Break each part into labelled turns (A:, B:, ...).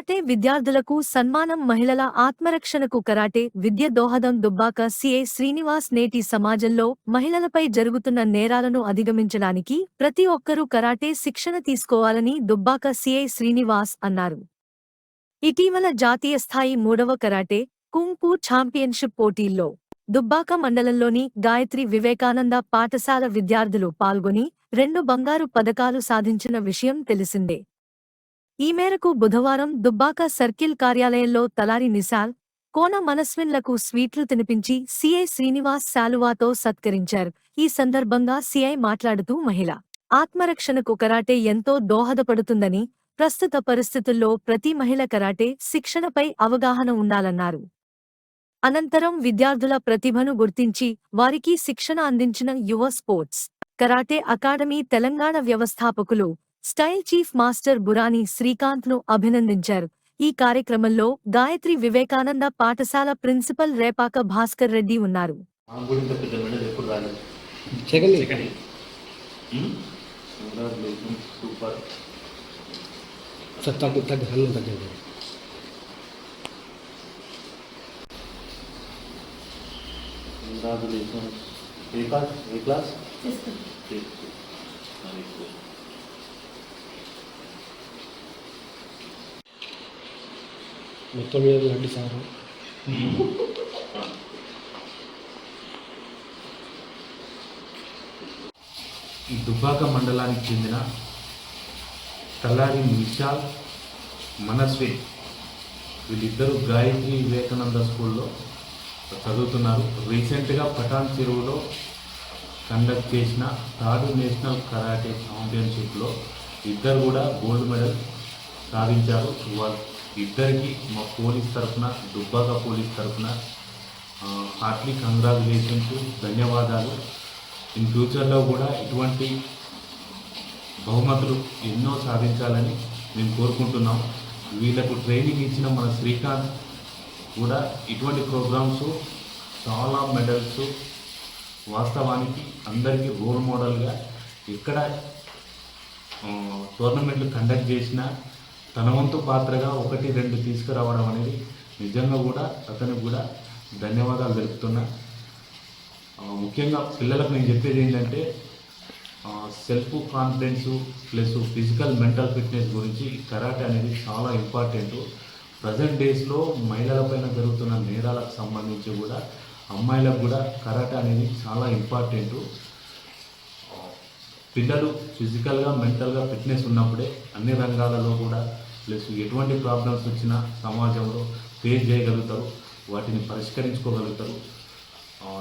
A: Karate విద్యార్థులకు సన్మానం మహిళల ఆత్మరక్షణకు కరాటే విద్య దోహదం దుబ్బాక సిఐ శ్రీనివాస్ నేటి సమాజంలో మహిళలపై జరుగుతున్న నేరాలను అధిగమించడానికి ప్రతి ఒక్కరూ కరాటే శిక్షణ తీసుకోవాలని దుబ్బాక సిఐ శ్రీనివాస్ అన్నారు. ఇటీవల జాతీయ స్థాయి మూడవ కరాటే కుంపు ఛాంపియన్షిప్ పోటీల్లో దుబ్బాక మండలంలోని గాయత్రి వివేకానంద పాఠశాల విద్యార్థులు పాల్గొని రెండు బంగారు పథకాలు సాధించిన విషయం తెలిసిందే. ఈ మేరకు బుధవారం దుబ్బాక సర్కిల్ కార్యాలయంలో తలారి నిసాల్ కోన మనస్విన్లకు స్వీట్లు తినిపించి సిఐ శ్రీనివాస్ శాలువాతో సత్కరించారు. ఈ సందర్భంగా సిఐ మాట్లాడుతూ మహిళ ఆత్మరక్షణకు కరాటే ఎంతో దోహదపడుతుందని ప్రస్తుత పరిస్థితుల్లో ప్రతి మహిళ కరాటే శిక్షణపై అవగాహన ఉండాలన్నారు. అనంతరం విద్యార్థుల ప్రతిభను గుర్తించి వారికి శిక్షణ అందించిన యువ స్పోర్ట్స్ కరాటే అకాడమీ తెలంగాణ వ్యవస్థాపకులు స్టైల్ చీఫ్ మాస్టర్ బురాని శ్రీకాంత్ను అభినందించారు. ఈ కార్యక్రమంలో గాయత్రి వివేకానంద పాఠశాల ప్రిన్సిపల్ రేపాక భాస్కర్ రెడ్డి ఉన్నారు.
B: మాకు కూడా ఇంత పెద్ద మెడల్ ఎప్పుడు రాలేదు
C: second
B: second congratulations super
C: sir తగ్గు తగ్గు హన్ను తగ్గండి
B: congratulations A class A class Fifth. Very good.
C: మొత్తం మీద లడ్డు సారు.
D: ఈ దుబ్బాక మండలానికి చెందిన తలారి విశాల్ మనస్వి వీళ్ళిద్దరూ గాయత్రి వివేకానంద స్కూల్లో చదువుతున్నారు. రీసెంట్గా పఠాన్ చెరువులో కండక్ట్ చేసిన థర్డ్ నేషనల్ కరాటే ఛాంపియన్షిప్లో ఇద్దరు కూడా గోల్డ్ మెడల్ సాధించారు వాళ్ళు ఇద్దరికి మా పోలీస్ తరఫున దుబ్బాక పోలీస్ తరఫున హార్ట్లీ కంగ్రాచులేషన్స్ ధన్యవాదాలు. ఇన్ ఫ్యూచర్లో కూడా ఇటువంటి బహుమతులు ఎన్నో సాధించాలని మేము కోరుకుంటున్నాం. వీళ్ళకు ట్రైనింగ్ ఇచ్చిన మన శ్రీకాంత్ కూడా ఇటువంటి ప్రోగ్రామ్స్ చాలా మెడల్స్ వాస్తవానికి అందరికీ రోల్ మోడల్గా ఎక్కడ టోర్నమెంట్లు కండక్ట్ చేసినా తన వంతు పాత్రగా ఒకటి రెండు తీసుకురావడం అనేది నిజంగా కూడా అతనికి కూడా ధన్యవాదాలు తెలుపుతున్నా. ముఖ్యంగా పిల్లలకు నేను చెప్పేది ఏంటంటే self confidence plus physical mental fitness గురించి కరాటే అనేది చాలా ఇంపార్టెంట్ ప్రజెంట్ డేస్లో మహిళలపైన జరుగుతున్న నేరాలకు సంబంధించి కూడా అమ్మాయిలకు కూడా కరాటే అనేది చాలా ఇంపార్టెంటు పిల్లలు ఫిజికల్గా మెంటల్గా ఫిట్నెస్ ఉన్నప్పుడే అన్ని రంగాలలో కూడా ప్లస్ ఎటువంటి ప్రాబ్లమ్స్ వచ్చినా సమాజంలో ఫేస్ చేయగలుగుతారు వాటిని పరిష్కరించుకోగలుగుతారు.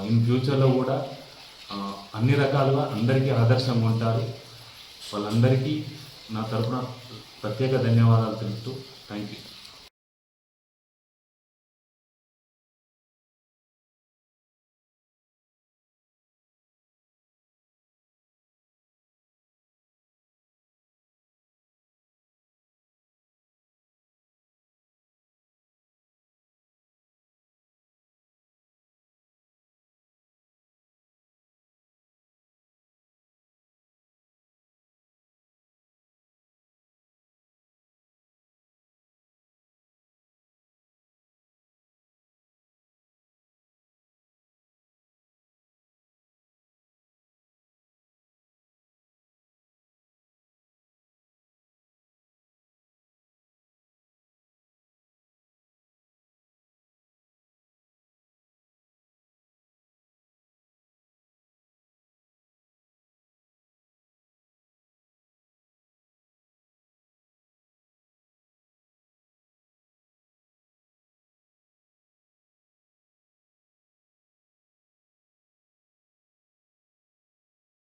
D: ఇన్ ఫ్యూచర్లో కూడా అన్ని రకాలుగా అందరికీ ఆదర్శంగా ఉంటారు. వాళ్ళందరికీ నా తరపున ప్రత్యేక ధన్యవాదాలు తెలుపుతూ థ్యాంక్ యూ